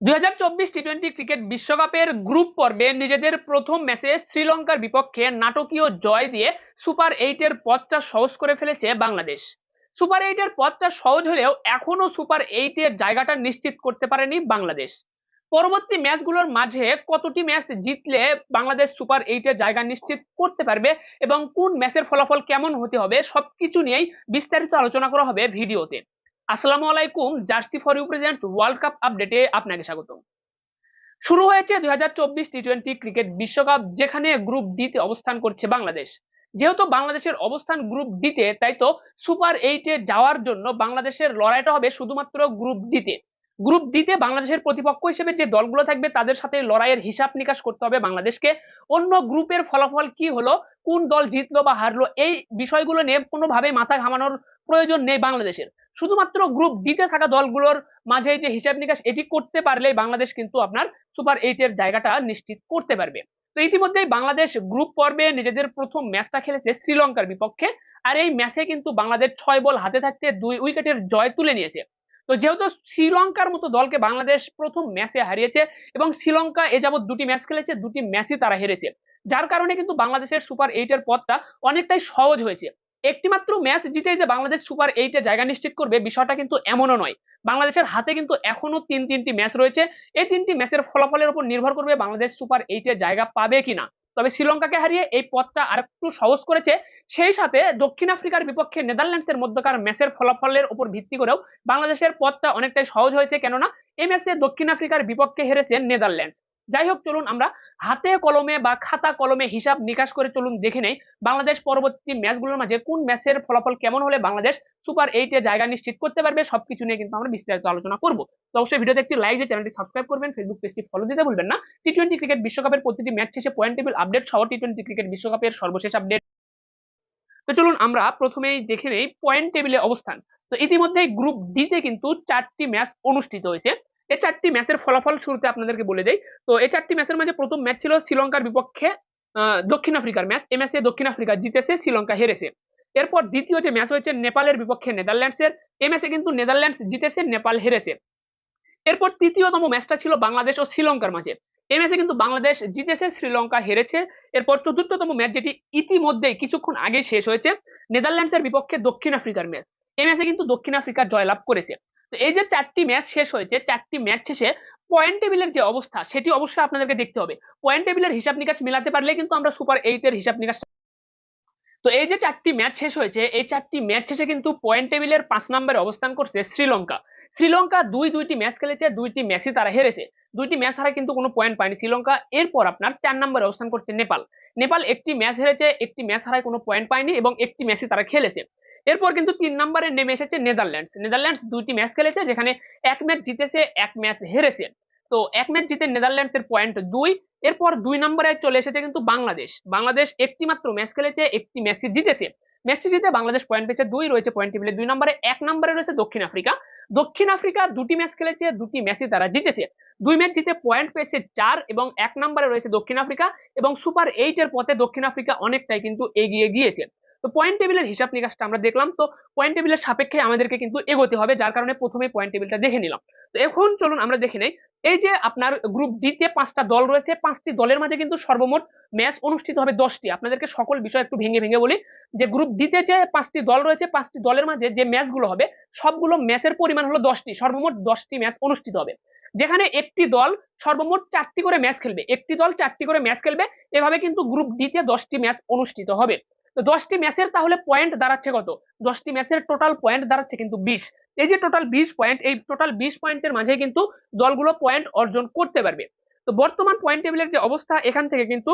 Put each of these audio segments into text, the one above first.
দুই হাজার চব্বিশ টি টোয়েন্টি ক্রিকেট বিশ্বকাপের গ্রুপ পর্বে নিজেদের প্রথম ম্যাচে শ্রীলঙ্কার বিপক্ষে নাটকীয় জয় দিয়ে সুপার এইটের পথটা সহজ করে ফেলেছে বাংলাদেশ। সুপার এইটের পথটা সহজ হলেও এখনও সুপার এইটের জায়গাটা নিশ্চিত করতে পারেনি বাংলাদেশ। পরবর্তী ম্যাচগুলোর মাঝে কতটি ম্যাচ জিতলে বাংলাদেশ সুপার এইটের জায়গা নিশ্চিত করতে পারবে এবং কোন ম্যাচের ফলাফল কেমন হতে হবে সবকিছু নিয়েই বিস্তারিত আলোচনা করা হবে ভিডিওতে। আসসালামু আলাইকুম, jersey for you world cup আপডেটে আপনাকে স্বাগত শুরু হয়েছে দুই হাজার চব্বিশ টি টোয়েন্টি ক্রিকেট বিশ্বকাপ, যেখানে গ্রুপ ডিতে অবস্থান করছে বাংলাদেশ। যেহেতু বাংলাদেশের অবস্থান গ্রুপ ডিতে তাই তো সুপার এইটে যাওয়ার জন্য বাংলাদেশের লড়াইটা হবে শুধুমাত্র গ্রুপ ডিতে গ্রুপ ডিতে বাংলাদেশের প্রতিপক্ষ হিসেবে যে দলগুলো থাকবে, তাদের সাথে লড়াইয়ের হিসাব নিকাশ করতে হবে বাংলাদেশকে। অন্য গ্রুপের ফলাফল কি হলো? কোন দল জিতলো বা হারলো? এই বিষয়গুলো নিয়ে কোনোভাবে মাথা ঘামানোর প্রয়োজন নেই বাংলাদেশের। শুধুমাত্র গ্রুপ ডিতে থাকা দলগুলোর মাঝে যে হিসাব নিকাশ, এটি করতে পারলেই বাংলাদেশ কিন্তু আপনার সুপার এইটের জায়গাটা নিশ্চিত করতে পারবে। তো ইতিমধ্যেই বাংলাদেশ গ্রুপ পর্বে নিজেদের প্রথম ম্যাচটা খেলেছে শ্রীলঙ্কার বিপক্ষে, আর এই ম্যাচে কিন্তু বাংলাদেশ ছয় বল হাতে থাকতে দুই উইকেটের জয় তুলে নিয়েছে। তো যেহেতু শ্রীলঙ্কার মতো দলকে বাংলাদেশ প্রথম ম্যাচে হারিয়েছে এবং শ্রীলঙ্কা এ যাবৎ দুটি ম্যাচ খেলেছে, দুটি ম্যাচই তারা হেরেছে। যার কারণে কিন্তু বাংলাদেশের সুপার এইটের পথটা অনেকটাই সহজ হয়েছে। একটিমাত্র ম্যাচ জিতে যে বাংলাদেশ সুপার এইটে জায়গা নিশ্চিত করবে, বিষয়টা কিন্তু এমনও নয়। বাংলাদেশের হাতে কিন্তু এখনও তিন তিনটি ম্যাচ রয়েছে। এই তিনটি ম্যাচের ফলাফলের উপর নির্ভর করবে বাংলাদেশ সুপার এইটে জায়গা পাবে কিনা। তবে শ্রীলঙ্কাকে হারিয়ে এই পথটা আরেকটু সহজ করেছে। সেই সাথে দক্ষিণ আফ্রিকার বিপক্ষে নেদারল্যান্ডসের মধ্যকার ম্যাচের ফলাফলের উপর ভিত্তি করেও বাংলাদেশের পথটা অনেকটাই সহজ হয়েছে। কেননা, এই ম্যাচে দক্ষিণ আফ্রিকার বিপক্ষে হেরেছে নেদারল্যান্ডস। যাই হোক চলুন আমরা হাতে কলমে বা খাতা কলমে হিসাব নিকাশ করে চলুন দেখে নেই বাংলাদেশ পরবর্তী ম্যাচগুলোর মাঝে কোন ম্যাচের ফলাফল কেমন হলে বাংলাদেশ সুপার এইটে জায়গা নিশ্চিত করতে পারবে সবকিছু নিয়ে কিন্তু আমরা বিস্তারিত আলোচনা করব। তো অবশ্যই ভিডিওতে একটি লাইক দিয়ে চ্যানেলটি সাবস্ক্রাইব করবেন ফেসবুক পেজটি ফলো দিতে ভুলবেন না। টি টোয়েন্টি ক্রিকেট বিশ্বকাপের প্রতিটি ম্যাচ শেষে পয়েন্ট টেবিল আপডেট সহ টি টোয়েন্টি ক্রিকেট বিশ্বকাপের সর্বশেষ আপডেট তো চলুন আমরা প্রথমেই দেখে নেই পয়েন্ট টেবিলে অবস্থান। তো ইতিমধ্যে গ্রুপ ডিতে কিন্তু চারটি ম্যাচ অনুষ্ঠিত হয়েছে। এই চারটি ম্যাচের ফলাফল শুরুতে আপনাদেরকে বলে দেই। তো এই চারটি ম্যাচের মাঝে প্রথম ম্যাচ ছিল শ্রীলঙ্কার বিপক্ষে দক্ষিণ আফ্রিকার ম্যাচ এই ম্যাচে দক্ষিণ আফ্রিকা জিতেছে, শ্রীলঙ্কা হেরেছে। এরপর দ্বিতীয় যে ম্যাচ হয়েছে নেপালের বিপক্ষে নেদারল্যান্ডসের এই ম্যাচে কিন্তু নেদারল্যান্ডস জিতেছে, নেপাল হেরেছে। এরপর তৃতীয়তম ম্যাচটা ছিল বাংলাদেশ ও শ্রীলঙ্কার মাঝে। এই ম্যাচে কিন্তু বাংলাদেশ জিতেছে, শ্রীলঙ্কা হেরেছে। এরপর চতুর্থতম ম্যাচ যেটি ইতিমধ্যেই কিছুক্ষণ আগে শেষ হয়েছে নেদারল্যান্ডসের বিপক্ষে দক্ষিণ আফ্রিকার ম্যাচ এই ম্যাচে কিন্তু দক্ষিণ আফ্রিকা জয়লাভ করেছে। এই যে চারটি ম্যাচ শেষ হয়েছে, চারটি ম্যাচ শেষে পয়েন্ট টেবিলের যে অবস্থা, সেটি অবশ্যই আপনাদেরকে দেখতে হবে। পয়েন্ট টেবিলের হিসাব নিকাশ মিলাতে পারলে কিন্তু আমরা সুপার এইটের হিসাব নিকাশ তো এই যে চারটি ম্যাচ শেষ হয়েছে, এই চারটি ম্যাচ শেষে কিন্তু পয়েন্ট টেবিলের পাঁচ নম্বরে অবস্থান করছে শ্রীলঙ্কা। শ্রীলঙ্কা দুই দুইটি ম্যাচ খেলেছে, দুইটি ম্যাচই তারা হেরেছে। দুইটি ম্যাচ হারা কিন্তু কোনো পয়েন্ট পায়নি শ্রীলঙ্কা। এরপর আপনার চার নম্বরে অবস্থান করছে নেপাল। নেপাল একটি ম্যাচ হেরেছে, একটি ম্যাচ হারায় কোনো পয়েন্ট পায়নি এবং একটি ম্যাচই তারা খেলেছে। এরপর কিন্তু তিন নম্বরে নেমে এসেছে নেদারল্যান্ডস। নেদারল্যান্ডস দুইটি ম্যাচ খেলেছে, যেখানে এক ম্যাচ জিতেছে, এক ম্যাচ হেরেছে। তো এক ম্যাচ জিতে নেদারল্যান্ডস এর পয়েন্ট দুই, এরপর দুই নম্বরে চলে এসেছে কিন্তু বাংলাদেশ। বাংলাদেশ একটি মাত্র ম্যাচ খেলেছে, একটি ম্যাচ জিতেছে। ম্যাচটি জিতে বাংলাদেশ পয়েন্ট পেয়েছে দুই, রয়েছে পয়েন্ট টেবিলে দুই নম্বরে। এক নম্বরে রয়েছে দক্ষিণ আফ্রিকা। দক্ষিণ আফ্রিকা দুটি ম্যাচ খেলেছে, দুটি ম্যাচই তারা জিতেছে। দুই ম্যাচ জিতে পয়েন্ট পেয়েছে চার এবং এক নম্বরে রয়েছে দক্ষিণ আফ্রিকা এবং সুপার এইট এর পথে দক্ষিণ আফ্রিকা অনেকটাই কিন্তু এগিয়ে গিয়েছে। তো পয়েন্ট টেবিলের হিসাব নিকাশটা আমরা দেখলাম। তো পয়েন্ট টেবিলের সাপেক্ষে আমাদেরকে কিন্তু এগোতে হবে, যার কারণে প্রথমে পয়েন্ট টেবিলটা দেখে নিলাম। তো এখন চলুন আমরা দেখে নেই। এই যে আপনার গ্রুপ ডিতে পাঁচটা দল রয়েছে, পাঁচটি দলের মাঝে কিন্তু সর্বমোট ম্যাচ অনুষ্ঠিত হবে দশটি। আপনাদেরকে সকল বিষয় একটু ভেঙে ভেঙে বলি। যে গ্রুপ ডিতে যে পাঁচটি দল রয়েছে, পাঁচটি দলের মাঝে যে ম্যাচগুলো হবে, সবগুলো ম্যাচের পরিমাণ হলো দশটি। সর্বমোট দশটি ম্যাচ অনুষ্ঠিত হবে। যেখানে একটি দল সর্বমোট চারটি করে ম্যাচ খেলবে। একটি দল চারটি করে ম্যাচ খেলবে। এভাবে কিন্তু গ্রুপ ডিতে দশটি ম্যাচ অনুষ্ঠিত হবে। তো দশটি ম্যাচের তাহলে পয়েন্ট দাঁড়াচ্ছে কত? দশটি ম্যাচের টোটাল পয়েন্ট দাঁড়াচ্ছে কিন্তু বিশ। এই যে টোটাল বিশ পয়েন্ট এই টোটাল বিশ পয়েন্টের মাঝে কিন্তু দলগুলো পয়েন্ট অর্জন করতে পারবে। তো বর্তমান পয়েন্ট টেবিলের যে অবস্থা, এখান থেকে কিন্তু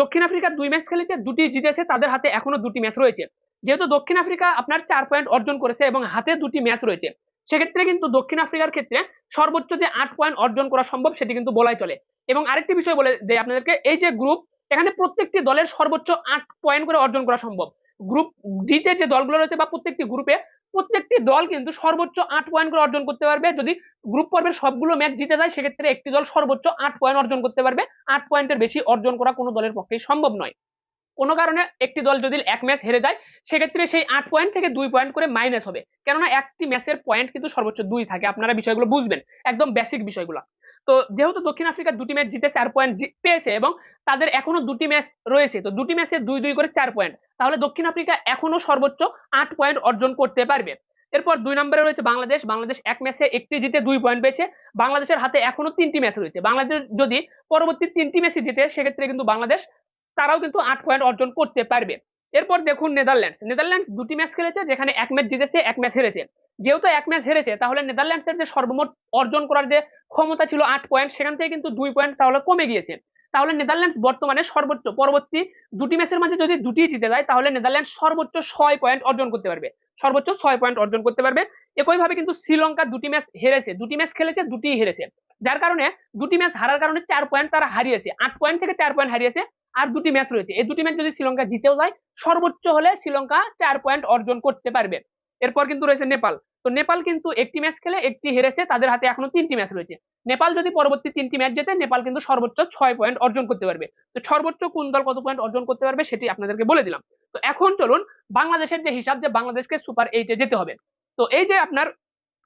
দক্ষিণ আফ্রিকা দুই ম্যাচ খেলেছে, দুটি জিতেছে, তাদের হাতে এখনও দুটি ম্যাচ রয়েছে। যেহেতু দক্ষিণ আফ্রিকা আপনার চার পয়েন্ট অর্জন করেছে এবং হাতে দুটি ম্যাচ রয়েছে, সেক্ষেত্রে কিন্তু দক্ষিণ আফ্রিকার ক্ষেত্রে সর্বোচ্চ যে আট পয়েন্ট অর্জন করা সম্ভব, সেটি কিন্তু বলাই চলে। এবং আরেকটি বিষয় বলে দেয় আপনাদেরকে, এই যে গ্রুপ এখানে প্রত্যেকটি দলের সর্বোচ্চ আট পয়েন্ট করে অর্জন করা সম্ভব। গ্রুপ ডিতে যে দলগুলো রয়েছে বা প্রত্যেকটি গ্রুপে প্রত্যেকটি দল কিন্তু সর্বোচ্চ আট পয়েন্ট করে অর্জন করতে পারবে। যদি গ্রুপ পর্বের সবগুলো ম্যাচ জিতে যায়, সেক্ষেত্রে একটি দল সর্বোচ্চ আট পয়েন্ট অর্জন করতে পারবে। আট পয়েন্টের বেশি অর্জন করা কোনো দলের পক্ষেই সম্ভব নয়। কোনো কারণে একটি দল যদি এক ম্যাচ হেরে যায়, সেক্ষেত্রে সেই আট পয়েন্ট থেকে দুই পয়েন্ট করে মাইনাস হবে। কেননা একটি ম্যাচের পয়েন্ট কিন্তু সর্বোচ্চ দুই থাকে। আপনারা বিষয়গুলো বুঝবেন। একদম বেসিক বিষয়গুলো। তো যেহেতু দক্ষিণ আফ্রিকা দুটি ম্যাচ জিতে চার পয়েন্ট পেয়েছে এবং তাদের এখনও দুটি ম্যাচ রয়েছে, তো দুটি ম্যাচে দুই দুই করে চার পয়েন্ট তাহলে দক্ষিণ আফ্রিকা এখনও সর্বোচ্চ আট পয়েন্ট অর্জন করতে পারবে। এরপর দুই নম্বরে রয়েছে বাংলাদেশ। বাংলাদেশ এক ম্যাচে একটি জিতে দুই পয়েন্ট পেয়েছে। বাংলাদেশের হাতে এখনও তিনটি ম্যাচ রয়েছে। বাংলাদেশ যদি পরবর্তী তিনটি ম্যাচে জিতে, সেক্ষেত্রে কিন্তু বাংলাদেশ তারাও কিন্তু আট পয়েন্ট অর্জন করতে পারবে। এরপর দেখুন নেদারল্যান্ডস। নেদারল্যান্ডস দুটি ম্যাচ খেলেছে, যেখানে এক ম্যাচ জিতেছে, এক ম্যাচ হেরেছে। যেহেতু এক ম্যাচ হেরেছে, তাহলে নেদারল্যান্ডসের যে সর্বমোট অর্জন করার যে ক্ষমতা ছিল আট পয়েন্ট সেখান থেকে কিন্তু দুই পয়েন্ট তাহলে কমে গিয়েছে। তাহলে নেদারল্যান্ডস বর্তমানে সর্বোচ্চ পরবর্তী দুটি ম্যাচের মাঝে যদি দুটি জিতে যায়, তাহলে নেদারল্যান্ড সর্বোচ্চ ছয় পয়েন্ট অর্জন করতে পারবে। সর্বোচ্চ ছয় পয়েন্ট অর্জন করতে পারবে। একইভাবে কিন্তু শ্রীলঙ্কা দুটি ম্যাচ হেরেছে, দুটি ম্যাচ খেলেছে দুটি হেরেছে। যার কারণে দুটি ম্যাচ হারার কারণে চার পয়েন্ট তারা হারিয়েছে, আট পয়েন্ট থেকে চার পয়েন্ট হারিয়েছে, আর দুটি ম্যাচ রয়েছে। এই দুটি ম্যাচ যদি শ্রীলঙ্কা জিতেও যায়, সর্বোচ্চ হলে শ্রীলঙ্কা চার পয়েন্ট অর্জন করতে পারবে। এরপর কিন্তু রয়েছে নেপাল। তো নেপাল কিন্তু একটি ম্যাচ খেলে, একটি হেরেছে, তাদের হাতে এখনও তিনটি ম্যাচ রয়েছে। নেপাল যদি পরবর্তী তিনটি ম্যাচ জেতে, নেপাল কিন্তু সর্বোচ্চ ছয় পয়েন্ট অর্জন করতে পারবে। তো সর্বোচ্চ কোন দল কত পয়েন্ট অর্জন করতে পারবে সেটি আপনাদেরকে বলে দিলাম। তো এখন চলুন বাংলাদেশের যে হিসাব, যে বাংলাদেশকে সুপার এইটে যেতে হবে। তো এই যে আপনার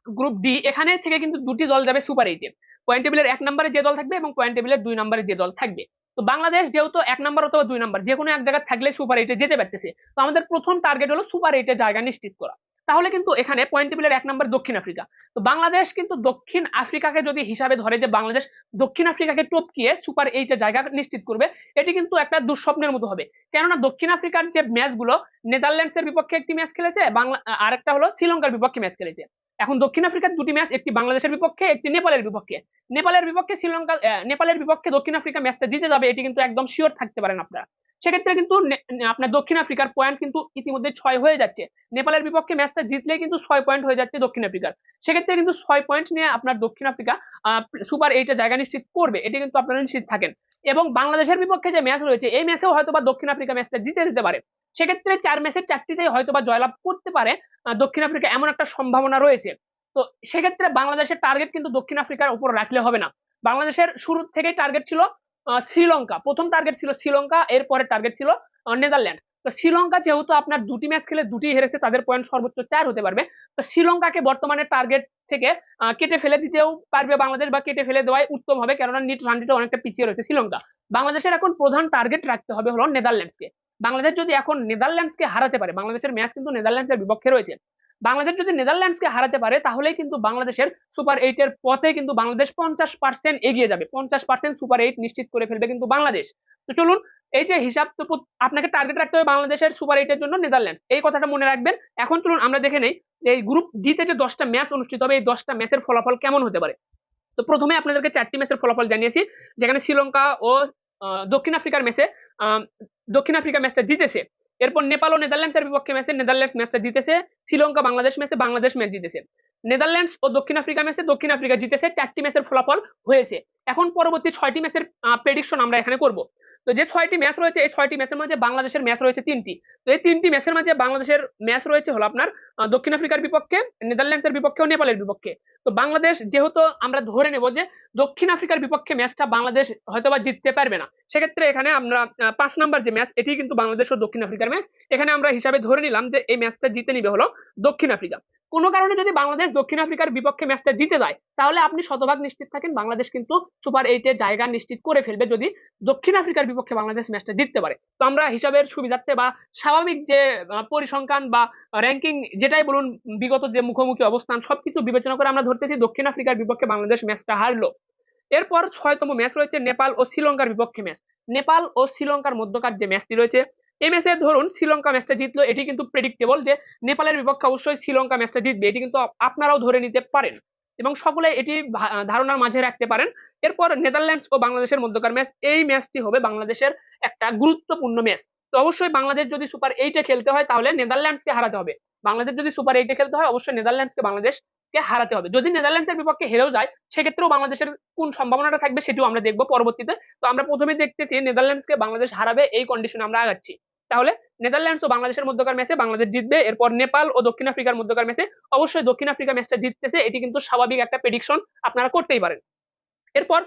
গ্রুপ ডি এখানে থেকে কিন্তু দুটি দল যাবে সুপার এইটে পয়েন্ট টেবিলের এক নম্বরে যে দল থাকবে এবং পয়েন্ট টেবিলের দুই নম্বরে যে দল থাকবে। তো বাংলাদেশ যেহেতু এক নম্বর অথবা দুই নম্বর যে কোনো এক জায়গায় থাকলে সুপার এইটে যেতে পারতেছে। তো আমাদের প্রথম টার্গেট হলো সুপার এইটে জায়গা নিশ্চিত করা। তাহলে কিন্তু এখানে পয়েন্ট টেবিলের এক নম্বর দক্ষিণ আফ্রিকা। তো বাংলাদেশ কিন্তু দক্ষিণ আফ্রিকাকে যদি হিসাবে ধরে যে বাংলাদেশ দক্ষিণ আফ্রিকাকে টপকিয়ে সুপার এইটে জায়গা নিশ্চিত করবে, এটি কিন্তু একটা দুঃস্বপ্নের মতো হবে। কেননা দক্ষিণ আফ্রিকার যে ম্যাচগুলো নেদারল্যান্ডসের বিপক্ষে একটি ম্যাচ খেলেছে, বাংলা আরেকটা হলো শ্রীলঙ্কার বিপক্ষে ম্যাচ খেলেছে। এখন দক্ষিণ আফ্রিকার দুটি ম্যাচ একটি বাংলাদেশের বিপক্ষে, একটি নেপালের বিপক্ষে। নেপালের বিপক্ষে শ্রীলঙ্কা নেপালের বিপক্ষে দক্ষিণ আফ্রিকা ম্যাচটা জিতে যাবে, এটি কিন্তু একদম শিওর থাকতে পারেন আপনারা। সেক্ষেত্রে কিন্তু আপনার দক্ষিণ আফ্রিকার পয়েন্ট কিন্তু ইতিমধ্যে ছয় হয়ে যাচ্ছে। নেপালের বিপক্ষে ম্যাচটা জিতলে কিন্তু ছয় পয়েন্ট হয়ে যাচ্ছে দক্ষিণ আফ্রিকার। সেক্ষেত্রে কিন্তু ছয় পয়েন্ট নিয়ে আপনার দক্ষিণ আফ্রিকা সুপার এইটে জায়গা নিশ্চিত করবে, এটি কিন্তু আপনারা নিশ্চিত থাকেন। এবং বাংলাদেশের বিপক্ষে যে ম্যাচ রয়েছে, এই ম্যাচেও হয়তো বা দক্ষিণ আফ্রিকা ম্যাচটা জিতে দিতে পারে। সেক্ষেত্রে চার ম্যাচের চারটিতেই হয়তো বা জয়লাভ করতে পারে দক্ষিণ আফ্রিকা এমন একটা সম্ভাবনা রয়েছে। তো সেক্ষেত্রে বাংলাদেশের টার্গেট কিন্তু দক্ষিণ আফ্রিকার উপর রাখলে হবে না। বাংলাদেশের শুরু থেকেই টার্গেট ছিল শ্রীলঙ্কা। প্রথম টার্গেট ছিল শ্রীলঙ্কা এরপরে টার্গেট ছিল নেদারল্যান্ড তো শ্রীলঙ্কা যেহেতু আপনার দুটি ম্যাচ খেলে দুটি হেরেছে, তাদের পয়েন্ট সর্বোচ্চ চার হতে পারবে। তো শ্রীলঙ্কাকে বর্তমানে টার্গেট থেকে কেটে ফেলে দিতেও পারবে বাংলাদেশ বা কেটে ফেলে দেওয়াই উত্তম হবে, কেননা নিট রানটিতে অনেকটা পিছিয়ে রয়েছে শ্রীলঙ্কা। বাংলাদেশের এখন প্রধান টার্গেট রাখতে হবে হলো নেদারল্যান্ডসকে। বাংলাদেশ যদি এখন নেদারল্যান্ডসকে হারাতে পারে, বাংলাদেশের ম্যাচ কিন্তু নেদারল্যান্ডসের বিপক্ষে রয়েছে। বাংলাদেশ যদি নেদারল্যান্ডসকে হারাতে পারে, তাহলেই কিন্তু বাংলাদেশের সুপার এইট এর পথে কিন্তু বাংলাদেশ পঞ্চাশ পার্সেন্ট এগিয়ে যাবে। পঞ্চাশ পার্সেন্ট সুপার এইট নিশ্চিত করে ফেলবে কিন্তু বাংলাদেশ। তো চলুন এই যে হিসাব তো আপনাকে টার্গেট রাখতে হবে বাংলাদেশের সুপার এইটের জন্য নেদারল্যান্ড এই কথাটা মনে রাখবেন। এখন চলুন আমরা দেখে নেই এই গ্রুপ জিতে যে দশটা ম্যাচ অনুষ্ঠিত হবে, এই দশটা ম্যাচের ফলাফল কেমন হতে পারে। তো প্রথমে আপনাদেরকে চারটি ম্যাচের ফলাফল জানিয়েছি, যেখানে শ্রীলঙ্কা ও দক্ষিণ আফ্রিকার ম্যাচে দক্ষিণ আফ্রিকা ম্যাচটা জিতেছে। এরপর নেপাল ও নেদারল্যান্ডসের বিপক্ষে ম্যাচে নেদারল্যান্ডস ম্যাচটা জিতেছে, শ্রীলঙ্কা বাংলাদেশ ম্যাচে বাংলাদেশ ম্যাচ জিতেছে। নেদারল্যান্ডস ও দক্ষিণ আফ্রিকা ম্যাচে দক্ষিণ আফ্রিকা জিতেছে, চারটি ম্যাচের ফলাফল হয়েছে। এখন পরবর্তী ছয়টি ম্যাচের প্রেডিকশন আমরা এখানে করব। তো যে ছয়টি ম্যাচ রয়েছে এই ছয়টি ম্যাচের মধ্যে বাংলাদেশের ম্যাচ রয়েছে তিনটি। তো এই তিনটি ম্যাচের মাঝে বাংলাদেশের ম্যাচ রয়েছে হলো আপনার দক্ষিণ আফ্রিকার বিপক্ষে, নেদারল্যান্ডসের বিপক্ষে, ও নেপালের বিপক্ষে। তো বাংলাদেশ যেহেতু আমরা ধরে নেব যে দক্ষিণ আফ্রিকার বিপক্ষে ম্যাচটা বাংলাদেশ হয়তো বা জিততে পারবে না, সেক্ষেত্রে এখানে আমরা পাঁচ নাম্বার যে ম্যাচ এটি কিন্তু বাংলাদেশ ও দক্ষিণ আফ্রিকার ম্যাচ। এখানে আমরা হিসাবে ধরে নিলাম যে এই ম্যাচটা জিতে নিবে হলো দক্ষিণ আফ্রিকা। কোনো কারণে যদি বাংলাদেশ দক্ষিণ আফ্রিকার বিপক্ষে ম্যাচটা জিতে যায়, তাহলে আপনি শতভাগ নিশ্চিত থাকেন বাংলাদেশ কিন্তু সুপার এইটের জায়গা নিশ্চিত করে ফেলবে যদি দক্ষিণ আফ্রিকার বিপক্ষে বাংলাদেশ ম্যাচটা জিততে পারে। তো আমরা হিসাবের সুবিধার্থে বা স্বাভাবিক যে পরিসংখ্যান বা র্যাঙ্কিং যেটাই বলুন, বিগত যে মুখোমুখি অবস্থান, সবকিছু বিবেচনা করে আমরা ধরতেছি দক্ষিণ আফ্রিকার বিপক্ষে বাংলাদেশ ম্যাচটা হারলো। এরপর ছয়তম ম্যাচ রয়েছে নেপাল ও শ্রীলঙ্কার বিপক্ষে ম্যাচ। নেপাল ও শ্রীলঙ্কার মধ্যকার যে ম্যাচটি রয়েছে, এই ম্যাচে ধরুন শ্রীলঙ্কা ম্যাচটা জিতলো, এটি কিন্তু প্রেডিক্টেবল যে নেপালের বিপক্ষে অবশ্যই শ্রীলঙ্কা ম্যাচটা জিতবে, এটি কিন্তু আপনারাও ধরে নিতে পারেন। এবং সকলে এটি ধারণার মাঝে রাখতে পারেন এরপর নেদারল্যান্ডস ও বাংলাদেশের মধ্যকার ম্যাচ, এই ম্যাচটি হবে বাংলাদেশের একটা গুরুত্বপূর্ণ ম্যাচ। তো অবশ্যই বাংলাদেশ যদি সুপার এইটে খেলতে হয়, তাহলে নেদারল্যান্ডসকে হারাতে হবে। বাংলাদেশ যদি সুপার এইটে খেলতে হয়, অবশ্যই নেদারল্যান্ডসকে বাংলাদেশকে হারাতে হবে। যদি নেদারল্যান্ডসের বিপক্ষে হেরেও যায়, সেক্ষেত্রেও বাংলাদেশের কোন সম্ভাবনাটা থাকবে, সেটিও আমরা দেখব পরবর্তীতে। তো আমরা প্রথমে দেখতেছি নেদারল্যান্ডসকে বাংলাদেশ হারাবে, এই কন্ডিশনে আমরা আগাচ্ছি। তাহলে নেদারল্যান্ডস ও বাংলাদেশের মধ্যকার ম্যাচে বাংলাদেশ জিতবে, এরপর নেপাল ও দক্ষিণ আফ্রিকার মধ্যকার ম্যাচে অবশ্যই দক্ষিণ আফ্রিকা ম্যাচটা জিততেছে, এটি কিন্তু স্বাভাবিক একটা প্রেডিকশন আপনারা করতেই পারেন। এরপর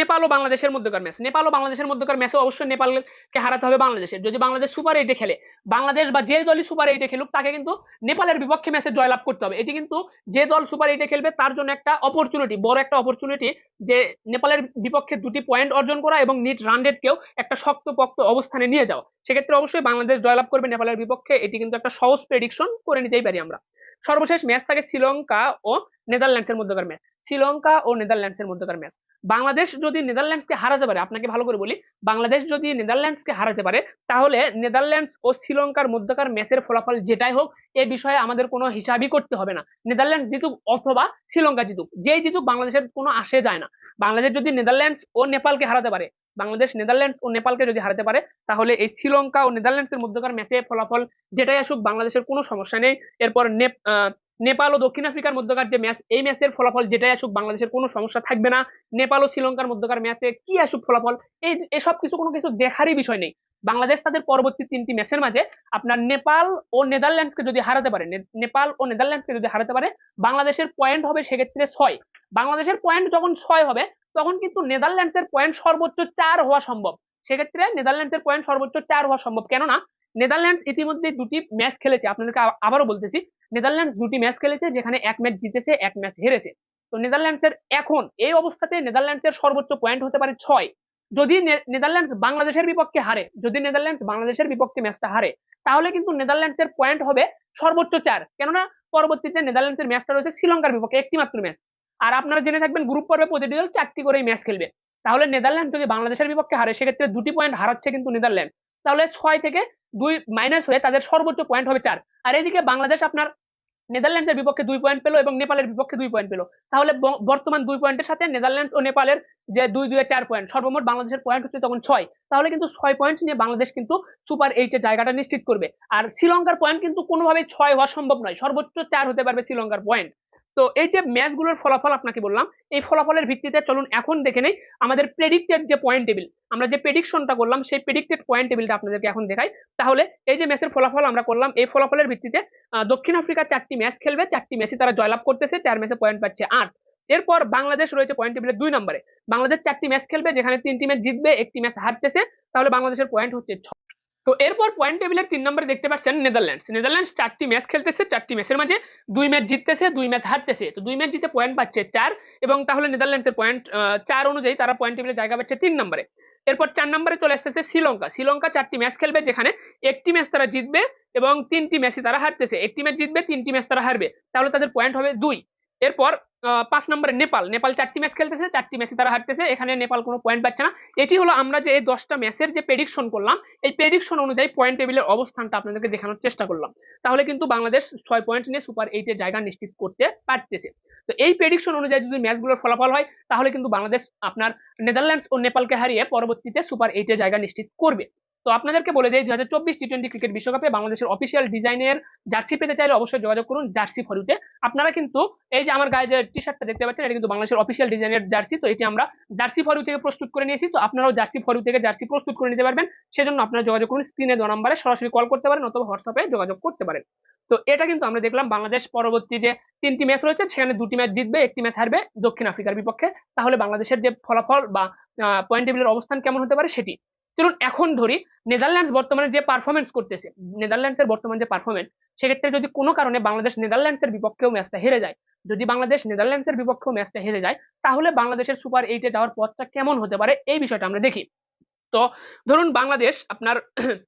নেপাল ও বাংলাদেশের মধ্যকার ম্যাচ নেপাল ও বাংলাদেশের মধ্যকার ম্যাচে অবশ্যই নেপালকে হারাতে হবে বাংলাদেশের যদি বাংলাদেশ সুপার এইটে খেলে, বাংলাদেশ বা যে দলই সুপার এইটে খেলুক, তাকে কিন্তু নেপালের বিপক্ষে ম্যাচে জয়লাভ করতে হবে। এটি কিন্তু যে দল সুপার এইটে খেলবে, তার জন্য একটা অপরচুনিটি বড় একটা অপরচুনিটি যে নেপালের বিপক্ষে দুটি পয়েন্ট অর্জন করা এবং নিট রানডেটকেও একটা শক্তপোক্ত অবস্থানে নিয়ে যাওয়া। সেক্ষেত্রে অবশ্যই বাংলাদেশ জয়লাভ করবে নেপালের বিপক্ষে। এটি কিন্তু একটা সহজ প্রেডিকশন করে নিতেই পারি আমরা। সর্বশেষ ম্যাচ থাকে শ্রীলঙ্কা ও নেদারল্যান্ডসের মধ্যকার ম্যাচ শ্রীলঙ্কা ও নেদারল্যান্ডসের মধ্যকার ম্যাচ। বাংলাদেশ যদি নেদারল্যান্ডসকে হারাতে পারে আপনাকে ভালো করে বলি বাংলাদেশ যদি নেদারল্যান্ডসকে হারাতে পারে তাহলে নেদারল্যান্ডস ও শ্রীলঙ্কার মধ্যকার ম্যাচের ফলাফল যেটাই হোক এ বিষয়ে আমাদের কোনো হিসাবই করতে হবে না। নেদারল্যান্ডস জিতুক অথবা শ্রীলঙ্কা জিতুক যেই জিতুক বাংলাদেশের কোনো আসে যায় না। বাংলাদেশ যদি নেদারল্যান্ডস ও নেপালকে হারাতে পারে বাংলাদেশ নেদারল্যান্ডস ও নেপালকে যদি হারাতে পারে তাহলে এই শ্রীলঙ্কা ও নেদারল্যান্ডসের মধ্যকার ম্যাচে ফলাফল যেটাই আসুক বাংলাদেশের কোনো সমস্যা নেই। এরপর নেপ- আহ, নেপাল ও দক্ষিণ আফ্রিকার মধ্যকার যে ম্যাচ, এই ম্যাচের ফলাফল যেটাই আসুক, বাংলাদেশের কোনো সমস্যা থাকবে না। নেপাল ও শ্রীলঙ্কার মধ্যকার ম্যাচে কি আসুক ফলাফল, এই এসব কিছু কোনো কিছু দেখারই বিষয় নেই। বাংলাদেশ তাদের পরবর্তী তিনটি ম্যাচের মাঝে আপনার নেপাল ও নেদারল্যান্ডসকে যদি হারাতে পারে নেপাল ও নেদারল্যান্ডসকে যদি হারাতে পারে, বাংলাদেশের পয়েন্ট হবে সেক্ষেত্রে ছয়। বাংলাদেশের পয়েন্ট যখন ছয় হবে, তখন কিন্তু নেদারল্যান্ডসের পয়েন্ট সর্বোচ্চ চার হওয়া সম্ভব। সেক্ষেত্রে নেদারল্যান্ডসের পয়েন্ট সর্বোচ্চ চার হওয়া সম্ভব। কেননা নেদারল্যান্ডস ইতিমধ্যে দুটি ম্যাচ খেলেছে। আপনাদেরকে আবারও বলতেছি, নেদারল্যান্ডস দুটি ম্যাচ খেলেছে যেখানে এক ম্যাচ জিতেছে, এক ম্যাচ হেরেছে। তো নেদারল্যান্ডসের এখন, এই অবস্থাতে নেদারল্যান্ডসের সর্বোচ্চ পয়েন্ট হতে পারে ছয়। যদি নেদারল্যান্ডস বাংলাদেশের বিপক্ষে হারে, যদি নেদারল্যান্ডস বাংলাদেশের বিপক্ষে ম্যাচটা হারে, তাহলে কিন্তু নেদারল্যান্ডসের পয়েন্ট হবে সর্বোচ্চ চার। কেননা, পরবর্তীতে নেদারল্যান্ডসের ম্যাচটা রয়েছে শ্রীলঙ্কার বিপক্ষে একটি মাত্র ম্যাচ। আর আপনারা জেনে থাকবেন, গ্রুপ পর্বে প্রতিটি দল চারটি করেই ম্যাচ খেলবে। তাহলে নেদারল্যান্ড যদি বাংলাদেশের বিপক্ষে হারে, সেক্ষেত্রে দুটি পয়েন্ট হারাচ্ছে কিন্তু নেদারল্যান্ড তাহলে ছয় থেকে দুই মাইনাস হয়ে তাদের সর্বোচ্চ পয়েন্ট হবে চার। আর এদিকে বাংলাদেশ আপনার নেদারল্যান্ডসের বিপক্ষে দুই পয়েন্ট পেল এবং নেপালের বিপক্ষে দুই পয়েন্ট পেল। তাহলে বর্তমান দুই পয়েন্টের সাথে নেদারল্যান্ডস ও নেপালের যে দুই দুই চার পয়েন্ট সর্বমোট বাংলাদেশের পয়েন্ট হচ্ছে তখন ছয়। তাহলে কিন্তু ছয় পয়েন্ট নিয়ে বাংলাদেশ কিন্তু সুপার এইটের জায়গাটা নিশ্চিত করবে। আর শ্রীলঙ্কার পয়েন্ট কিন্তু কোনোভাবেই ছয় হওয়া সম্ভব নয়। সর্বোচ্চ চার হতে পারবে শ্রীলঙ্কার পয়েন্ট তো এই যে ম্যাচগুলোর ফলাফল আপনাকে বললাম, এই ফলাফলের ভিত্তিতে চলুন এখন দেখে নেই আমাদের প্রেডিক্টেড যে পয়েন্ট টেবিল আমরা যে প্রেডিকশনটা করলাম সেই প্রেডিক্টেড পয়েন্ট টেবিলটা আপনাদেরকে এখন দেখাই। তাহলে এই যে ম্যাচের ফলাফল আমরা করলাম, এই ফলাফলের ভিত্তিতে দক্ষিণ আফ্রিকা চারটি ম্যাচ খেলবে, চারটি ম্যাচে তারা জয়লাভ করতেছে, চার ম্যাচে পয়েন্ট পাচ্ছে আট। এরপর বাংলাদেশ রয়েছে পয়েন্ট টেবিলের দুই নম্বরে। বাংলাদেশ চারটি ম্যাচ খেলবে, যেখানে তিনটি ম্যাচ জিতবে, একটি ম্যাচ হারতেছে, তাহলে বাংলাদেশের পয়েন্ট হচ্ছে তো এরপর পয়েন্ট টেবিলের তিন নম্বরে দেখতে পাচ্ছেন নেদারল্যান্ডস নেদারল্যান্ডস চারটি ম্যাচ খেলতেছে, চারটি ম্যাচের মাঝে দুই ম্যাচ জিততেছে, দুই ম্যাচ হারতেছে। তো দুই ম্যাচ জিতে পয়েন্ট পাচ্ছে চার এবং তাহলে নেদারল্যান্ডসের পয়েন্ট চার অনুযায়ী তারা পয়েন্ট টেবিলে জায়গা পাচ্ছে তিন নম্বরে এরপর চার নম্বরে চলে আসতেছে শ্রীলঙ্কা। শ্রীলঙ্কা চারটি ম্যাচ খেলবে যেখানে একটি ম্যাচ তারা জিতবে এবং তিনটি ম্যাচই তারা হারতেছে। একটি ম্যাচ জিতবে, তিনটি ম্যাচ তারা হারবে। তাহলে তাদের পয়েন্ট হবে দুই। এরপর পাঁচ নম্বরে নেপাল। নেপাল চারটি ম্যাচ খেলতেছে, চারটি ম্যাচে তারা হারতেছে। এখানে নেপাল কোনো পয়েন্ট পাচ্ছে না। এটি হলো আমরা যে দশটা ম্যাচের যে প্রেডিকশন করলাম, এই প্রেডিকশন অনুযায়ী পয়েন্ট টেবিলের অবস্থানটা আপনাদেরকে দেখানোর চেষ্টা করলাম। তাহলে কিন্তু বাংলাদেশ ছয় পয়েন্ট নিয়ে সুপার এইটের জায়গা নিশ্চিত করতে পারতেছে। তো এই প্রেডিকশন অনুযায়ী যদি ম্যাচগুলোর ফলাফল হয়, তাহলে কিন্তু বাংলাদেশ আপনার নেদারল্যান্ডস ও নেপালকে হারিয়ে পরবর্তীতে সুপার এইটের জায়গা নিশ্চিত করবে। তো আপনাদেরকে বলে দুই হাজার চব্বিশ টি টোয়েন্টি ক্রিকেট বিশ্বকাপে বাংলাদেশের অফিসিয়াল ডিজাইনের জার্সি পেতে চাইলে অবশ্যই যোগাযোগ করুন জার্সি ফরুতে আপনারা কিন্তু এই যে আমার গায়ে যে টি শার্টটা দেখতে পাচ্ছেন, এটা কিন্তু বাংলাদেশের অফিসিয়াল ডিজাইনের জার্সি তো এটি আমরা জার্সি ফরু থেকে প্রস্তুত করে নিয়েছি। তো আপনারাও জার্সি ফরু থেকে জার্সি প্রস্তুত করে নিতে পারবেন। সেজন্য আপনারা যোগাযোগ করুন স্ক্রিনে দেওয়া নাম্বারে সরাসরি কল করতে পারেন অথবা হোয়াটসঅ্যাপে যোগাযোগ করতে পারেন। তো এটা কিন্তু আমরা দেখলাম বাংলাদেশ পরবর্তী যে তিনটি ম্যাচ রয়েছে, সেখানে দুটি ম্যাচ জিতবে, একটি ম্যাচ হারবে দক্ষিণ আফ্রিকার বিপক্ষে। তাহলে বাংলাদেশের যে ফলাফল বা পয়েন্ট টেবিলের অবস্থান কেমন হতে পারে সেটি চলুন এখন ধরি নেদারল্যান্ডস বর্তমানে যে পারফরমেন্স করতেছে নেদারল্যান্ডসের বর্তমান যে পারফরমেন্স সেক্ষেত্রে যদি কোনো কারণে বাংলাদেশ নেদারল্যান্ডসের বিপক্ষেও ম্যাচটা হেরে যায়, যদি বাংলাদেশ নেদারল্যান্ডসের বিপক্ষেও ম্যাচটা হেরে যায়, তাহলে বাংলাদেশের সুপার এইটে যাওয়ার পথটা কেমন হতে পারে? এই বিষয়টা আমরা দেখি। তো ধরুন বাংলাদেশ আপনার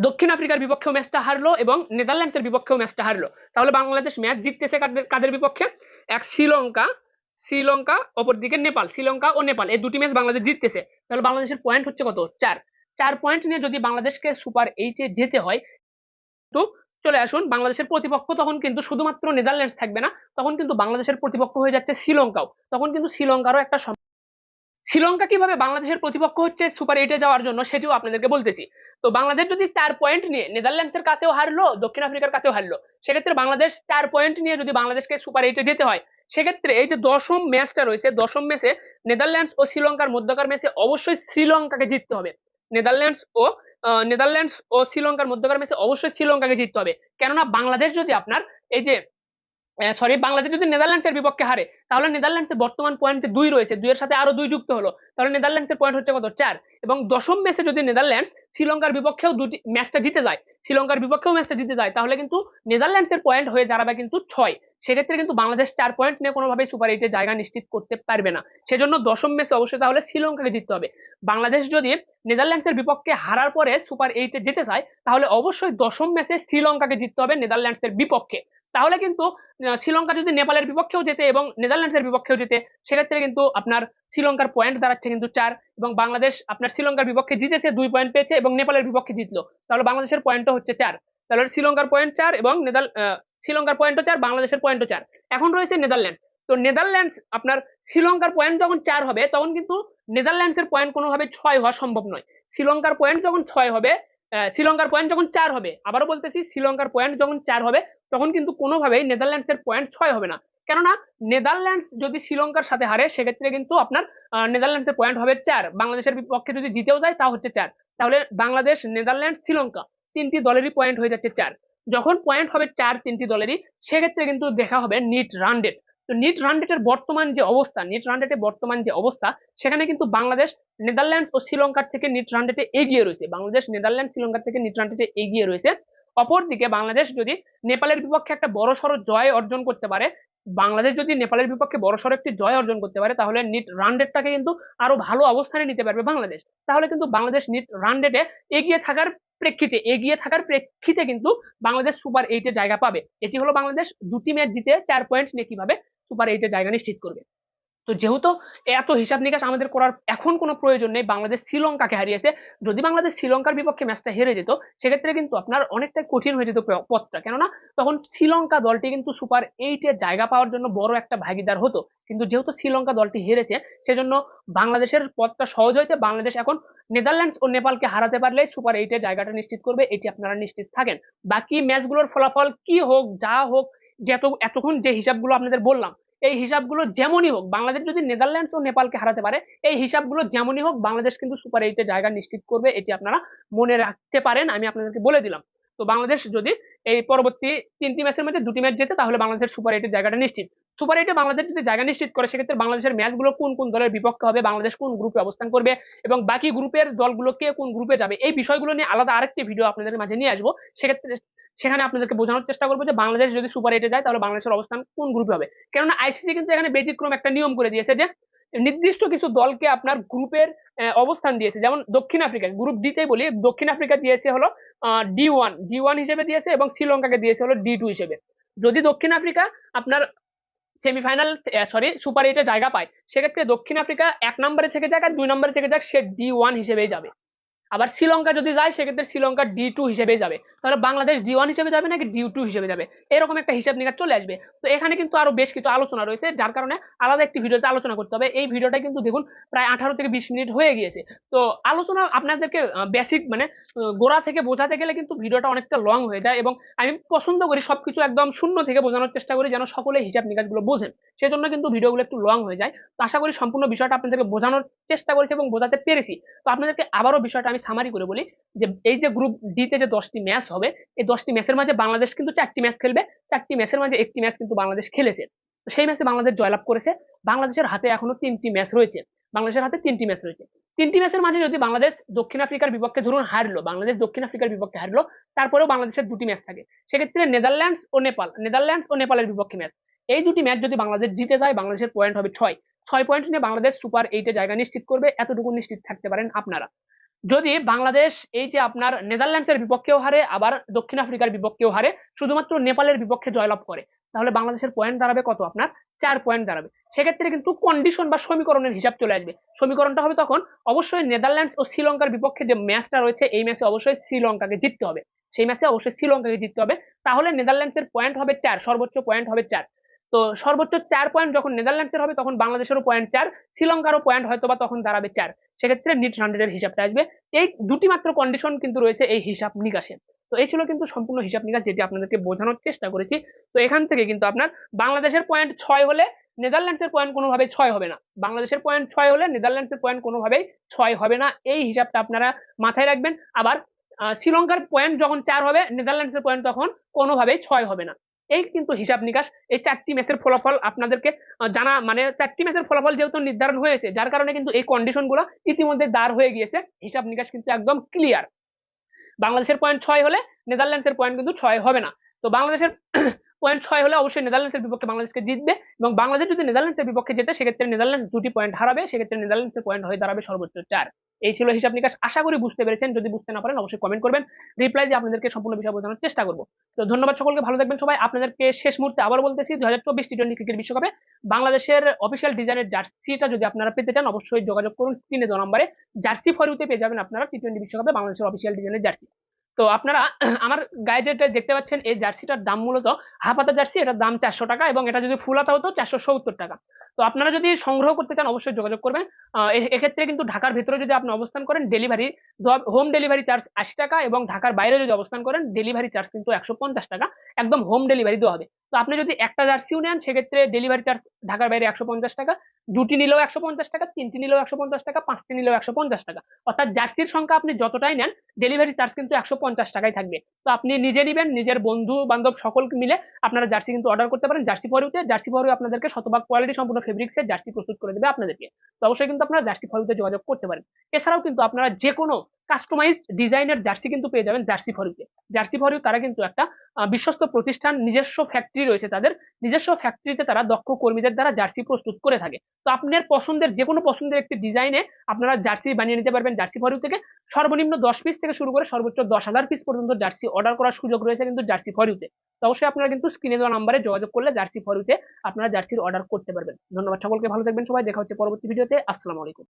দক্ষিণ আফ্রিকার বিপক্ষেও ম্যাচটা হারলো এবং নেদারল্যান্ডসের বিপক্ষেও ম্যাচটা হারলো। তাহলে বাংলাদেশ ম্যাচ জিততেছে কাদের- কাদের বিপক্ষে? এক শ্রীলঙ্কা শ্রীলঙ্কা, অপরদিকে নেপাল। শ্রীলঙ্কা ও নেপাল, এই দুটি ম্যাচ বাংলাদেশ জিততেছে। তাহলে বাংলাদেশের পয়েন্ট হচ্ছে কত? চার। চার পয়েন্ট নিয়ে যদি বাংলাদেশকে সুপার এইটে যেতে হয়, তো চলে আসুন, বাংলাদেশের প্রতিপক্ষ তখন কিন্তু শুধুমাত্র নেদারল্যান্ডস থাকবে না, তখন কিন্তু বাংলাদেশের প্রতিপক্ষ হয়ে যাচ্ছে শ্রীলঙ্কাও। তখন কিন্তু শ্রীলঙ্কারও একটা শ্রীলঙ্কা কীভাবে বাংলাদেশের প্রতিপক্ষ হচ্ছে সুপার এইটে যাওয়ার জন্য সেটিও আপনাদেরকে বলতেছি। তো বাংলাদেশ যদি চার পয়েন্ট নিয়ে নেদারল্যান্ডসের কাছেও হারলো, দক্ষিণ আফ্রিকার কাছেও হারলো, সেক্ষেত্রে বাংলাদেশ চার পয়েন্ট নিয়ে যদি বাংলাদেশকে সুপার এইটে যেতে হয় সেক্ষেত্রে এই যে দশম ম্যাচটা রয়েছে, দশম ম্যাচে নেদারল্যান্ডস ও শ্রীলঙ্কার মধ্যকার ম্যাচে অবশ্যই শ্রীলঙ্কাকে জিততে হবে। নেদারল্যান্ডস ও নেদারল্যান্ডস ও শ্রীলঙ্কার মধ্যকার ম্যাচে অবশ্যই শ্রীলঙ্কাকে জিততে হবে। কেননা বাংলাদেশ যদি আপনার এই যে সরি বাংলাদেশ যদি নেদারল্যান্ডসের বিপক্ষে হারে, তাহলে নেদারল্যান্ডসের বর্তমান পয়েন্ট যে দুই রয়েছে। দুইয়ের সাথে আরও দুই যুক্ত হলো। তাহলে নেদারল্যান্ডসের পয়েন্ট হচ্ছে কত? চার। এবং দশম ম্যাচে যদি নেদারল্যান্ডস শ্রীলঙ্কার বিপক্ষেও দুটি ম্যাচটা জিতে যায়, শ্রীলঙ্কার বিপক্ষেও ম্যাচটা জিতে যায়, তাহলে কিন্তু নেদারল্যান্ডসের পয়েন্ট হয়ে দাঁড়াবে কিন্তু ছয়। সেক্ষেত্রে কিন্তু বাংলাদেশ চার পয়েন্ট নিয়ে কোনোভাবেই সুপার এইটে জায়গা নিশ্চিত করতে পারবে না। সেজন্য দশম ম্যাচে অবশ্যই তাহলে শ্রীলঙ্কাকে জিততে হবে। বাংলাদেশ যদি নেদারল্যান্ডসের বিপক্ষে হারার পরে সুপার এইটে যেতে চায়, তাহলে অবশ্যই দশম ম্যাচে শ্রীলঙ্কাকে জিততে হবে নেদারল্যান্ডসের বিপক্ষে। তাহলে কিন্তু শ্রীলঙ্কা যদি নেপালের বিপক্ষেও যেতে এবং নেদারল্যান্ডসের বিপক্ষেও যেতে সেক্ষেত্রে কিন্তু আপনার শ্রীলঙ্কার পয়েন্ট দাঁড়াচ্ছে কিন্তু চার এবং বাংলাদেশ আপনার শ্রীলঙ্কার বিপক্ষে জিতেছে দুই পয়েন্ট পেয়েছে এবং নেপালের বিপক্ষে জিতলো। তাহলে বাংলাদেশের পয়েন্টও হচ্ছে চার। তাহলে শ্রীলঙ্কার পয়েন্ট চার এবং নেদার শ্রীলঙ্কার পয়েন্টও চার, বাংলাদেশের পয়েন্টও চার। এখন রয়েছে নেদারল্যান্ড তো নেদারল্যান্ডস আপনার শ্রীলঙ্কার পয়েন্ট যখন চার হবে, তখন কিন্তু নেদারল্যান্ডসের পয়েন্ট কোনোভাবে ছয় হওয়া সম্ভব নয়। শ্রীলঙ্কার পয়েন্ট যখন ছয় হবে শ্রীলঙ্কার পয়েন্ট যখন চার হবে, আবারও বলতেছি, শ্রীলঙ্কার পয়েন্ট যখন চার হবে, তখন কিন্তু কোনোভাবেই নেদারল্যান্ডসের পয়েন্ট ছয় হবে না। কেননা নেদারল্যান্ডস যদি শ্রীলঙ্কার সাথে হারে, সেক্ষেত্রে কিন্তু আপনার নেদারল্যান্ডসের পয়েন্ট হবে চার। বাংলাদেশের বিপক্ষে যদি জিতেও যায়, তা হচ্ছে চার। তাহলে বাংলাদেশ নেদারল্যান্ড শ্রীলঙ্কা তিনটি দলেরই পয়েন্ট হয়ে যাচ্ছে চার। যখন পয়েন্ট হবে চার তিনটি দলেরই, সেক্ষেত্রে কিন্তু দেখা হবে নিট রানডেট তো নিট রানডেটের বর্তমান যে অবস্থা নিট রানডেটের বর্তমান যে অবস্থা, সেখানে কিন্তু বাংলাদেশ নেদারল্যান্ডস ও শ্রীলঙ্কার থেকে নিট রানডেটে এগিয়ে রয়েছে। বাংলাদেশ নেদারল্যান্ড শ্রীলঙ্কার থেকে নিট রানডেটে এগিয়ে রয়েছে। অপরদিকে বাংলাদেশ যদি নেপালের বিপক্ষে একটা বড় সড়ো জয় অর্জন করতে পারে, বাংলাদেশ যদি নেপালের বিপক্ষে বড় সড়ো একটি জয় অর্জন করতে পারে, তাহলে নিট রান কিন্তু আরও ভালো অবস্থানে নিতে পারবে বাংলাদেশ। তাহলে কিন্তু বাংলাদেশ নিট রান রেটে এগিয়ে থাকার প্রেক্ষিতে, এগিয়ে থাকার প্রেক্ষিতে কিন্তু বাংলাদেশ সুপার এইটে জায়গা পাবে। এটি হলো বাংলাদেশ দুটি ম্যাচ জিতে চার পয়েন্ট নিয়ে কীভাবে সুপার এইটে জায়গা নিশ্চিত করবে। তো যেহেতু এত হিসাব নিকাশ আমাদের করার এখন কোনো প্রয়োজন নেই, বাংলাদেশ শ্রীলঙ্কাকে হারিয়েছে, যদি বাংলাদেশ শ্রীলঙ্কার বিপক্ষে ম্যাচটা হেরে যেত, সেক্ষেত্রে কিন্তু আপনার অনেকটাই কঠিন হয়ে যেত পথটা। কেননা তখন শ্রীলঙ্কা দলটি কিন্তু সুপার এইটের জায়গা পাওয়ার জন্য বড় একটা ভাগিদার হতো। কিন্তু যেহেতু শ্রীলঙ্কা দলটি হেরেছে, সেজন্য বাংলাদেশের পথটা সহজ হয়েছে। বাংলাদেশ এখন নেদারল্যান্ডস ও নেপালকে হারাতে পারলে সুপার এইটের জায়গাটা নিশ্চিত করবে, এটি আপনারা নিশ্চিত থাকেন। বাকি ম্যাচগুলোর ফলাফল কি হোক, যা হোক, যত এতক্ষণ যে হিসাবগুলো আপনাদের বললাম এই হিসাবগুলো যেমনই হোক, বাংলাদেশ যদি নেদারল্যান্ডস ও নেপালকে হারাতে পারে, এই হিসাবগুলো যেমনই হোক, বাংলাদেশ কিন্তু সুপার এইটে জায়গা নিশ্চিত করবে, এটি আপনারা মনে রাখতে পারেন, আমি আপনাদেরকে বলে দিলাম। তো বাংলাদেশ যদি এই পরবর্তী তিনটি ম্যাচের মধ্যে দুটি ম্যাচ যেতে তাহলে বাংলাদেশের সুপার এইটের জায়গাটা নিশ্চিত। সুপার এইটে বাংলাদেশ যদি জায়গা নিশ্চিত করে, সেক্ষেত্রে বাংলাদেশের ম্যাচগুলো কোন কোন দলের বিপক্ষে হবে, বাংলাদেশ কোন গ্রুপে অবস্থান করবে, এবং বাকি গ্রুপের দলগুলো কে কোন গ্রুপে যাবে, এই বিষয়গুলো নিয়ে আলাদা আরেকটি ভিডিও আপনাদের মাঝে নিয়ে আসব। সেক্ষেত্রে সেখানে আপনাদেরকে বোঝানোর চেষ্টা করব যে বাংলাদেশ যদি সুপার এইটে যায়, তাহলে বাংলাদেশের অবস্থান কোন গ্রুপে হবে? কেননা আইসিসি কিন্তু এখানে ব্যতিক্রম একটা নিয়ম করে দিয়েছে যে নির্দিষ্ট কিছু দলকে আপনার গ্রুপের অবস্থান দিয়েছে। যেমন দক্ষিণ আফ্রিকা গ্রুপ ডিতে বলি, দক্ষিণ আফ্রিকা দিয়েছে হলো ডি ওয়ান ডি ওয়ান হিসেবে দিয়েছে এবং শ্রীলঙ্কাকে দিয়েছে হলো ডি টু হিসেবে। যদি দক্ষিণ আফ্রিকা আপনার সেমিফাইনাল সরি সুপার এইটে জায়গা পায়, সেক্ষেত্রে দক্ষিণ আফ্রিকা এক নম্বরে থেকে যাক আর দুই নম্বরে থেকে যাক সে ডি ওয়ান হিসেবেই যাবে। আবার শ্রীলঙ্কা যদি যায়, সেক্ষেত্রে শ্রীলঙ্কা ডি টু হিসেবে যাবে। তাহলে বাংলাদেশ ডি ওয়ান হিসেবে যাবে নাকি ডি টু হিসেবে যাবে? এরকম একটা হিসাব নিকাশ চলে আসবে। তো এখানে কিন্তু আরও বেশ কিছু আলোচনা রয়েছে, যার কারণে আলাদা একটি ভিডিওতে আলোচনা করতে হবে। এই ভিডিওটা কিন্তু দেখুন, প্রায় আঠারো থেকে বিশ মিনিট হয়ে গিয়েছে। তো আলোচনা আপনাদেরকে বেসিক মানে গোড়া থেকে বোঝাতে গেলে কিন্তু ভিডিওটা অনেকটা লং হয়ে যায় এবং আমি পছন্দ করি সবকিছু একদম শূন্য থেকে বোঝানোর চেষ্টা করি যেন সকলে হিসাব নিকাশগুলো বোঝেন। সেজন্য কিন্তু ভিডিওগুলো একটু লং হয়ে যায়। তো আশা করি সম্পূর্ণ বিষয়টা আপনাদেরকে বোঝানোর চেষ্টা করেছি এবং বোঝাতে পেরেছি। তো আপনাদেরকে আবারও বিষয়টা আমি সামারি করে বলি যে এই যে গ্রুপ ডিতে যে দশটি ম্যাচ হবে, এই দশটি ম্যাচের মাঝে বাংলাদেশ কিন্তু চারটি ম্যাচ খেলবে, চারটি ম্যাচের মাঝে একটি ম্যাচ কিন্তু বাংলাদেশ খেলেছে। তো সেই ম্যাচে বাংলাদেশ জয়লাভ করেছে। বাংলাদেশের হাতে এখনও তিনটি ম্যাচ রয়েছে। বাংলাদেশের হাতে তিনটি ম্যাচ রয়েছে। তিনটি ম্যাচের মাঝে যদি বাংলাদেশ দক্ষিণ আফ্রিকার বিপক্ষে ধরুন হারলো, বাংলাদেশ দক্ষিণ আফ্রিকার বিপক্ষে হারলো, তারপরেও বাংলাদেশের দুটি ম্যাচ থাকে। সেক্ষেত্রে নেদারল্যান্ডস ও নেপাল, নেদারল্যান্ডস ও নেপালের বিপক্ষে ম্যাচ এই দুটি ম্যাচ যদি বাংলাদেশ জিতে যায়, বাংলাদেশের পয়েন্ট হবে ছয়। ছয় পয়েন্ট নিয়ে বাংলাদেশ সুপার এইটে জায়গা নিশ্চিত করবে। এতটুকু নিশ্চিত থাকতে পারেন আপনারা। যদি বাংলাদেশ এই যে আপনার নেদারল্যান্ডসের বিপক্ষেও হারে, আবার দক্ষিণ আফ্রিকার বিপক্ষেও হারে, শুধুমাত্র নেপালের বিপক্ষে জয়লাভ করে, তাহলে বাংলাদেশের পয়েন্ট দাঁড়াবে কত আপনার? চার পয়েন্ট দাঁড়াবে। সেক্ষেত্রে কিন্তু কন্ডিশন বা সমীকরণের হিসাব চলে আসবে। সমীকরণটা হবে তখন অবশ্যই নেদারল্যান্ডস ও শ্রীলঙ্কার বিপক্ষে যে ম্যাচটা রয়েছে, এই ম্যাচে অবশ্যই শ্রীলঙ্কাকে জিততে হবে। সেই ম্যাচে অবশ্যই শ্রীলঙ্কাকে জিততে হবে। তাহলে নেদারল্যান্ডসের পয়েন্ট হবে চার, সর্বোচ্চ পয়েন্ট হবে চার। তো সর্বোচ্চ চার পয়েন্ট যখন নেদারল্যান্ডসের হবে, তখন বাংলাদেশেরও পয়েন্ট চার, শ্রীলঙ্কারও পয়েন্ট হয়তো বা তখন দাঁড়াবে চার। সেক্ষেত্রে নিট হান্ড্রেডের হিসাবটা আসবে। এই দুটি মাত্র কন্ডিশন কিন্তু রয়েছে এই হিসাব নিকাশে। তো এই ছিল কিন্তু সম্পূর্ণ হিসাব নিকাশ যেটি আপনাদেরকে বোঝানোর চেষ্টা করেছি। তো এখান থেকে কিন্তু আপনার বাংলাদেশের পয়েন্ট ছয় হলে নেদারল্যান্ডসের পয়েন্ট কোনোভাবেই ছয় হবে না। বাংলাদেশের পয়েন্ট ছয় হলে নেদারল্যান্ডসের পয়েন্ট কোনোভাবেই ছয় হবে না। এই হিসাবটা আপনারা মাথায় রাখবেন। আবার শ্রীলঙ্কার পয়েন্ট যখন চার হবে, নেদারল্যান্ডসের পয়েন্ট তখন কোনোভাবেই ছয় হবে না। এই কিন্তু হিসাব নিকাশ, এই চারটি ম্যাচের ফলাফল আপনাদেরকে জানা মানে চারটি ম্যাচের ফলাফল যেহেতু নির্ধারণ হয়েছে, যার কারণে কিন্তু এই কন্ডিশনগুলো ইতিমধ্যে দাঁড় হয়ে গিয়েছে। হিসাব নিকাশ কিন্তু একদম ক্লিয়ার বাংলাদেশের পয়েন্ট ছয় হলে নেদারল্যান্ডসের পয়েন্ট কিন্তু ছয় হবে না। তো বাংলাদেশের পয়েন্ট ছয় হলে অবশ্যই নেদারল্যান্ডসের বিপক্ষে বাংলাদেশকে জিতবে এবং বাংলাদেশ যদি নেদারল্যান্ডসের বিপক্ষে জেতে, সেক্ষেত্রে নেদারল্যান্ডস দুটি পয়েন্ট হারাবে, সেক্ষেত্রে নেদারল্যান্ডসের পয়েন্ট হয়ে দাঁড়াবে সর্বোচ্চ চার। এই ছিল হিসাব নিকাশ। আশা করি বুঝতে পেরেছেন। যদি বুঝতে না পারেন, অবশ্যই কমেন্ট করবেন। রিপ্লাই দিয়ে আপনাদেরকে সম্পূর্ণ বিষয় বোঝানোর চেষ্টা করব। তো ধন্যবাদ সকলকে। ভালো থাকবেন সবাই। আপনাদেরকে শেষ মুহূর্তে আবার বলতেছি দু হাজার চব্বিশ টি টোয়েন্টি ক্রিকেট বিশ্বকাপে বাংলাদেশের অফিসিয়াল ডিজাইনের জার্সিটা যদি আপনারা পেতে চান, অবশ্যই যোগাযোগ করুন। স্ক্রিনে দেওয়া নম্বরে জার্সি ফরিউতে পেয়ে যাবেন আপনারা টি টোয়েন্টি বিশ্বকাপে বাংলাদেশের অফিসিয়াল ডিজাইনের জার্সি। তো আপনারা আমার গায়ে যেটা দেখতে পাচ্ছেন, এই জার্সিটার দাম মূলত হাফ হাতা জার্সি, এটার দাম চারশো টাকা এবং এটা যদি ফুল হাতা হতো, চারশো সত্তর টাকা। তো আপনারা যদি সংগ্রহ করতে চান, অবশ্যই যোগাযোগ করবেন। এক্ষেত্রে কিন্তু ঢাকার ভিতরে যদি আপনি অবস্থান করেন ডেলিভারি হোম ডেলিভারি চার্জ আশি টাকা এবং ঢাকার বাইরে যদি অবস্থান করেন ডেলিভারি চার্জ কিন্তু একশো পঞ্চাশ টাকা, একদম হোম ডেলিভারি দেওয়া হবে। তো আপনি যদি একটা জার্সিও নেন, সেক্ষেত্রে ডেলিভারি চার্জ ঢাকার বাইরে একশো পঞ্চাশ টাকা, দুটি নিলেও একশো পঞ্চাশ টাকা, তিনটি নিলেও একশো পঞ্চাশ টাকা, পাঁচটি নিলেও একশো পঞ্চাশ টাকা। অর্থাৎ জার্সির সংখ্যা আপনি যতটাই নেন ডেলিভারি চার্জ কিন্তু একশো পঞ্চাশ টাকাই থাকবে। তো আপনি নিজে নিবেন, নিজের বন্ধু বান্ধব সকল মিলে আপনারা জার্সি কিন্তু অর্ডার করতে পারেন। জার্সি ফরিউতে জার্সি ফরিউ আপনাদেরকে শতভাগ কোয়ালিটি সম্পূর্ণ ফেব্রিক্সের জার্সি প্রস্তুত করে দেবে আপনাদেরকে। তো অবশ্যই কিন্তু আপনারা জার্সি ফরিউতে যোগাযোগ করতে পারেন। এছাড়াও কিন্তু আপনারা যে কোনো কাস্টমাইজড ডিজাইনের জার্সি কিন্তু পেয়ে যাবেন জার্সি ফরিউতে জার্সি ফরিউ তারা কিন্তু একটা বিশ্বস্ত প্রতিষ্ঠান, নিজস্ব ফ্যাক্টরি রয়েছে তাদের। নিজস্ব ফ্যাক্টরিতে তারা দক্ষ কর্মীদের দ্বারা জার্সি প্রস্তুত করে থাকে। তো আপনার পছন্দের যে কোনো পছন্দের একটি ডিজাইনে আপনারা জার্সি বানিয়ে নিতে পারবেন জার্সি ফরিউ থেকে। সর্বনিম্ন দশ পিস থেকে শুরু করে সর্বোচ্চ দশ হাজার পিস পর্যন্ত জার্সি অর্ডার করার সুযোগ রয়েছে কিন্তু জার্সি ফরিউতে তো। অবশ্যই আপনারা কিন্তু স্ক্রিনে দেওয়া নাম্বারে যোগাযোগ করলে জার্সি ফরিউতে আপনারা জার্সির অর্ডার করতে পারবেন। ধন্যবাদ সকলকে, ভালো থাকবেন সবাই। দেখা হচ্ছে পরবর্তী ভিডিওতে আসসালামু আলাইকুম।